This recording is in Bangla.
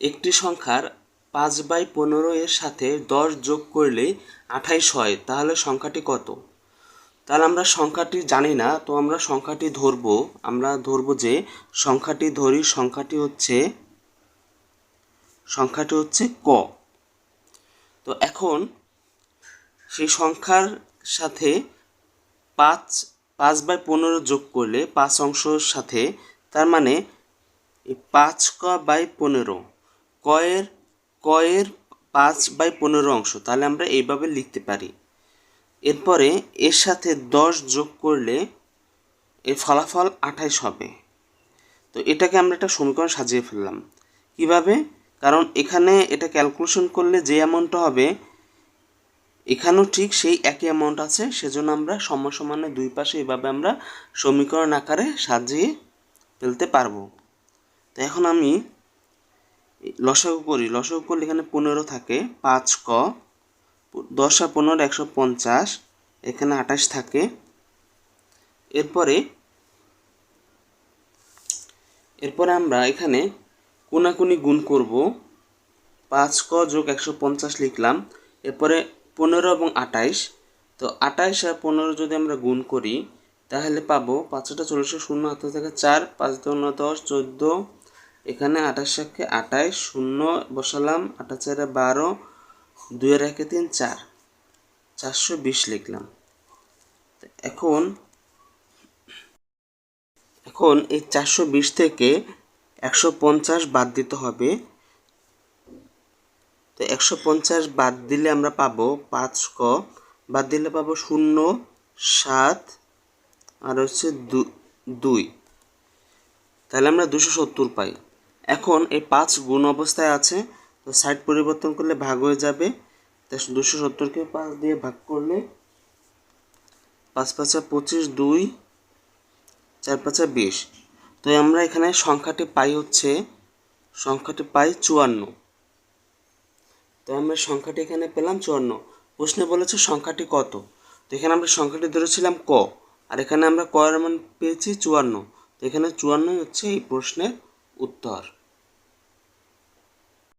একটি সংখ্যার পাঁচ বাই পনেরো এর সাথে দশ যোগ করলে আঠাইশ হয়, তাহলে সংখ্যাটি কত? তাহলে আমরা সংখ্যাটি জানি না, তো আমরা সংখ্যাটি ধরব। আমরা ধরব যে সংখ্যাটি ধরি, সংখ্যাটি হচ্ছে সংখ্যাটি হচ্ছে ক। তো এখন সেই সংখ্যার সাথে পাঁচ পাঁচ বাই পনেরো যোগ করলে পাঁচ অংশের সাথে, তার মানে পাঁচ ক বাই পনেরো কয়ের কয়ের পাঁচ বাই পনেরো অংশ। তাহলে আমরা এইভাবে লিখতে পারি। এরপরে এর সাথে দশ যোগ করলে এর ফলাফল আঠাইশ হবে। তো এটাকে আমরা একটা সমীকরণ সাজিয়ে ফেললাম। কীভাবে? কারণ এখানে এটা ক্যালকুলেশন করলে যে অ্যামাউন্টটা হবে, এখানেও ঠিক সেই একই অ্যামাউন্ট আছে। সেজন্য আমরা সমান সমানে দুই পাশে এভাবে আমরা সমীকরণ আকারে সাজিয়ে ফেলতে পারব। তো এখন আমি লসাগু করি, লসাগু করলে এখানে পনেরো থাকে, পাঁচ ক, দশ আর পনেরো, একশো পঞ্চাশ, এখানে আঠাশ থাকে। এরপরে এরপরে আমরা এখানে কোনাকুনি গুণ করব, পাঁচ ক যোগ একশো পঞ্চাশ লিখলাম, এরপরে পনেরো এবং আঠাইশ তো আঠাইশ আর পনেরো যদি আমরা গুণ করি, তাহলে পাবো, পাঁচটা চল্লিশে শূন্য হাতে থেকে চার, পাঁচ দশ দশ, চোদ্দ এখানে আঠাশ সাক্ষে আঠাইশ শূন্য বসালাম, আঠাশ চারে বারো দুইয়ের একে তিন, চার। চারশো বিশ লিখলাম। এখন এখন এই চারশো বিশ থেকে একশো পঞ্চাশ বাদ দিতে হবে। তো একশো পঞ্চাশ বাদ দিলে আমরা পাবো পাঁচ ক। বাদ দিলে পাবো শূন্য, সাত, আর হচ্ছে দুই। তাহলে আমরা দুশো সত্তর পাই। এখন এই পাঁচ গুণ অবস্থায় আছে, তো সাইড পরিবর্তন করলে ভাগ হয়ে যাবে দুশো সত্তরকে পাঁচ দিয়ে ভাগ করলে পাঁচ পাঁচা পঁচিশ, দুই, চার পাঁচা বিশ। তো আমরা এখানে সংখ্যাটি পাই হচ্ছে, সংখ্যাটি পাই চুয়ান্ন। তো আমরা সংখ্যাটি এখানে পেলাম চুয়ান্ন। প্রশ্নে বলেছে সংখ্যাটি কত? তো এখানে আমরা সংখ্যাটি ধরেছিলাম ক, আর এখানে আমরা ক এর মান পেয়েছি চুয়ান্ন। তো এখানে চুয়ান্নই হচ্ছে এই প্রশ্নের উত্তর।